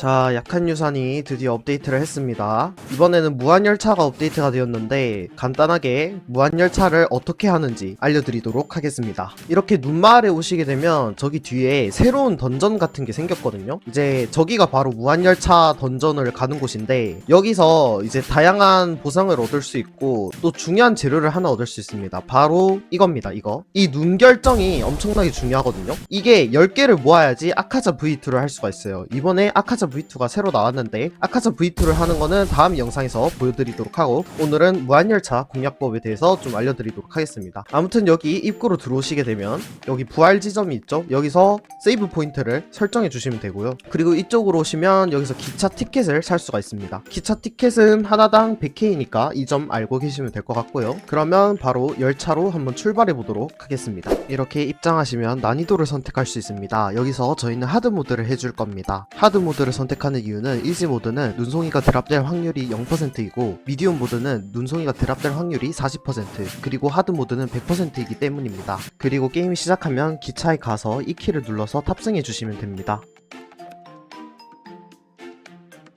자, 약한 유산이 드디어 업데이트를 했습니다. 이번에는 무한열차가 업데이트가 되었는데 간단하게 무한열차를 어떻게 하는지 알려드리도록 하겠습니다. 이렇게 눈마을에 오시게 되면 저기 뒤에 새로운 던전 같은 게 생겼거든요. 이제 저기가 바로 무한열차 던전을 가는 곳인데 여기서 이제 다양한 보상을 얻을 수 있고 또 중요한 재료를 하나 얻을 수 있습니다. 바로 이겁니다. 이거. 이 눈 결정이 엄청나게 중요하거든요. 이게 10개를 모아야지 아카자 V2를 할 수가 있어요. 이번에 아카자 V2가 새로 나왔는데 아카자 V2를 하는 거는 다음 영상에서 보여드리도록 하고 오늘은 무한열차 공략법에 대해서 좀 알려드리도록 하겠습니다. 아무튼 여기 입구로 들어오시게 되면 여기 부활 지점이 있죠? 여기서 세이브 포인트를 설정해 주시면 되고요. 그리고 이쪽으로 오시면 여기서 기차 티켓을 살 수가 있습니다. 기차 티켓은 하나당 100K니까 이 점 알고 계시면 될 것 같고요. 그러면 바로 열차로 한번 출발해 보도록 하겠습니다. 이렇게 입장하시면 난이도를 선택할 수 있습니다. 여기서 저희는 하드 모드를 해줄 겁니다. 하드 모드를 선택하는 이유는 이지 모드는 눈송이가 드랍될 확률이 0%이고 미디움 모드는 눈송이가 드랍될 확률이 40% 그리고 하드 모드는 100%이기 때문입니다. 그리고 게임이 시작하면 기차에 가서 이 키를 눌러서 탑승해 주시면 됩니다.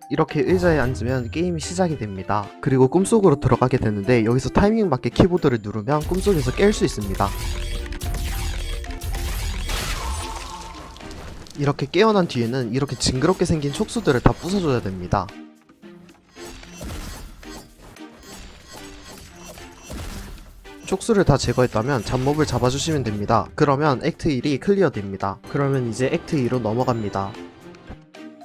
이렇게 의자에 앉으면 게임이 시작이 됩니다. 그리고 꿈속으로 들어가게 되는데 여기서 타이밍 맞게 키보드를 누르면 꿈속에서 깰 수 있습니다. 이렇게 깨어난 뒤에는 이렇게 징그럽게 생긴 촉수들을 다 부숴줘야 됩니다. 촉수를 다 제거했다면 잡몹을 잡아주시면 됩니다. 그러면 액트 1이 클리어 됩니다. 그러면 이제 액트 2로 넘어갑니다.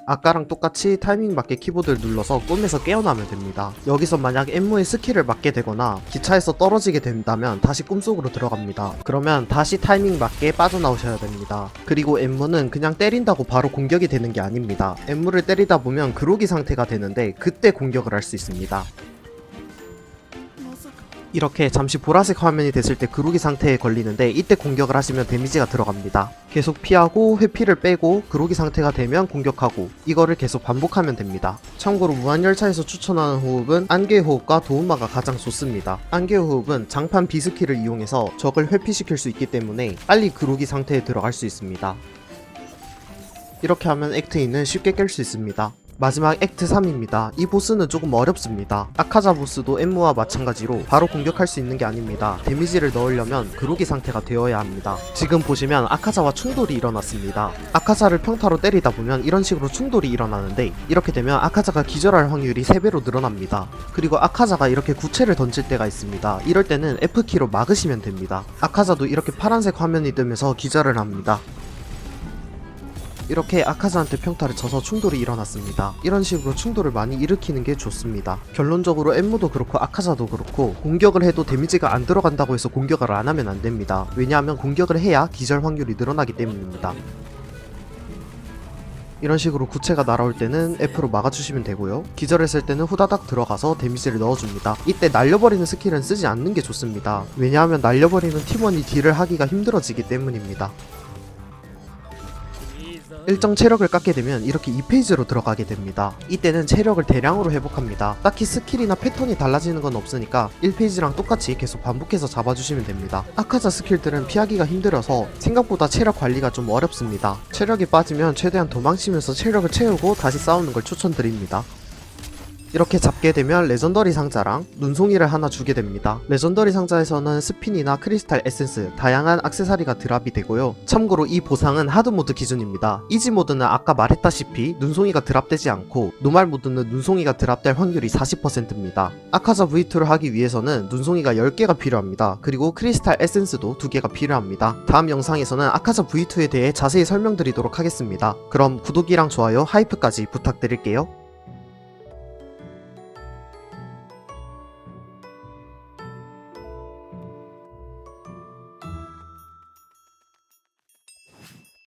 아까랑 똑같이 타이밍 맞게 키보드를 눌러서 꿈에서 깨어나면 됩니다. 여기서 만약 엠무의 스킬을 맞게 되거나 기차에서 떨어지게 된다면 다시 꿈속으로 들어갑니다. 그러면 다시 타이밍 맞게 빠져나오셔야 됩니다. 그리고 엠무는 그냥 때린다고 바로 공격이 되는 게 아닙니다. 엠무를 때리다 보면 그로기 상태가 되는데 그때 공격을 할 수 있습니다. 이렇게 잠시 보라색 화면이 됐을 때 그루기 상태에 걸리는데 이때 공격을 하시면 데미지가 들어갑니다. 계속 피하고 회피를 빼고 그루기 상태가 되면 공격하고 이거를 계속 반복하면 됩니다. 참고로 무한열차에서 추천하는 호흡은 안개 호흡과 도움마가 가장 좋습니다. 안개 호흡은 장판 비스키를 이용해서 적을 회피시킬 수 있기 때문에 빨리 그루기 상태에 들어갈 수 있습니다. 이렇게 하면 액트 2는 쉽게 깰 수 있습니다. 마지막 액트 3입니다. 이 보스는 조금 어렵습니다. 아카자 보스도 엠무와 마찬가지로 바로 공격할 수 있는 게 아닙니다. 데미지를 넣으려면 그로기 상태가 되어야 합니다. 지금 보시면 아카자와 충돌이 일어났습니다. 아카자를 평타로 때리다 보면 이런 식으로 충돌이 일어나는데 이렇게 되면 아카자가 기절할 확률이 3배로 늘어납니다. 그리고 아카자가 이렇게 구체를 던질 때가 있습니다. 이럴 때는 F키로 막으시면 됩니다. 아카자도 이렇게 파란색 화면이 뜨면서 기절을 합니다. 이렇게 아카자한테 평타를 쳐서 충돌이 일어났습니다. 이런 식으로 충돌을 많이 일으키는 게 좋습니다. 결론적으로 엠무도 그렇고 아카자도 그렇고 공격을 해도 데미지가 안 들어간다고 해서 공격을 안 하면 안 됩니다. 왜냐하면 공격을 해야 기절 확률이 늘어나기 때문입니다. 이런 식으로 구체가 날아올 때는 F로 막아주시면 되고요. 기절했을 때는 후다닥 들어가서 데미지를 넣어줍니다. 이때 날려버리는 스킬은 쓰지 않는 게 좋습니다. 왜냐하면 날려버리는 팀원이 딜을 하기가 힘들어지기 때문입니다. 일정 체력을 깎게 되면 이렇게 2페이지로 들어가게 됩니다. 이때는 체력을 대량으로 회복합니다. 딱히 스킬이나 패턴이 달라지는 건 없으니까 1페이지랑 똑같이 계속 반복해서 잡아주시면 됩니다. 아카자 스킬들은 피하기가 힘들어서 생각보다 체력 관리가 좀 어렵습니다. 체력이 빠지면 최대한 도망치면서 체력을 채우고 다시 싸우는 걸 추천드립니다. 이렇게 잡게 되면 레전더리 상자랑 눈송이를 하나 주게 됩니다. 레전더리 상자에서는 스핀이나 크리스탈 에센스, 다양한 악세사리가 드랍이 되고요. 참고로 이 보상은 하드 모드 기준입니다. 이지 모드는 아까 말했다시피 눈송이가 드랍되지 않고 노말 모드는 눈송이가 드랍될 확률이 40%입니다. 아카자 V2를 하기 위해서는 눈송이가 10개가 필요합니다. 그리고 크리스탈 에센스도 2개가 필요합니다. 다음 영상에서는 아카자 V2에 대해 자세히 설명드리도록 하겠습니다. 그럼 구독이랑 좋아요, 하이프까지 부탁드릴게요.